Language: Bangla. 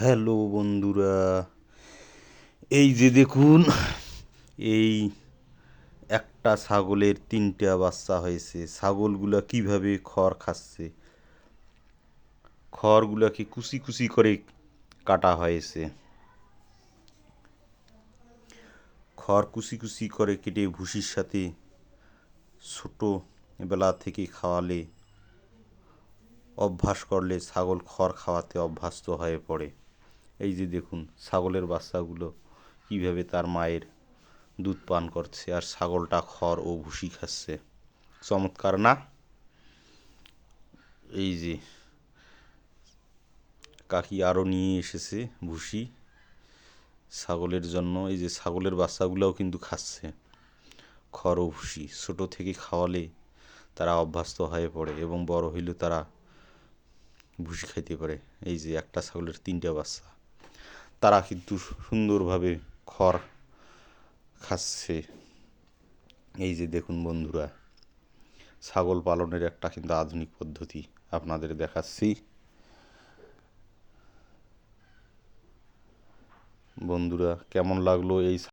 হ্যালো বন্ধুরা, এই যে দেখুন, এই একটা ছাগলের তিনটা বাচ্চা হয়েছে। ছাগলগুলা কীভাবে খড় খাচ্ছে? খড়গুলাকে কুচি কুচি করে কাটা হয়েছে। খড় কুচি কুচি করে কেটে ভুসির সাথে ছোট বেলা থেকে খাওয়ালে, অভ্যাস করলে ছাগল খড় খাওয়াতে অভ্যস্ত হয়ে পড়ে। এই যে দেখুন ছাগলের বাচ্চাগুলো কীভাবে তার মায়ের দুধ পান করছে আর ছাগলটা খড় ও ভুসি খাচ্ছে। চমৎকার না? এই যে কাকি আরও নিয়ে এসেছে ভুসি ছাগলের জন্য। এই যে ছাগলের বাচ্চাগুলোও কিন্তু খাচ্ছে খড় ও ভুসি। ছোটো থেকে খাওয়ালে তারা অভ্যস্ত হয়ে পড়ে এবং বড় হইলে তারা ভুসি খাইতে পারে। এই যে একটা ছাগলের তিনটা বাচ্চা। তারা কিন্তু সুন্দরভাবে খড় খাচ্ছে। এই যে দেখুন বন্ধুরা, ছাগল পালনের একটা কিন্তু আধুনিক পদ্ধতি আপনাদের দেখাচ্ছি। বন্ধুরা, কেমন লাগল এই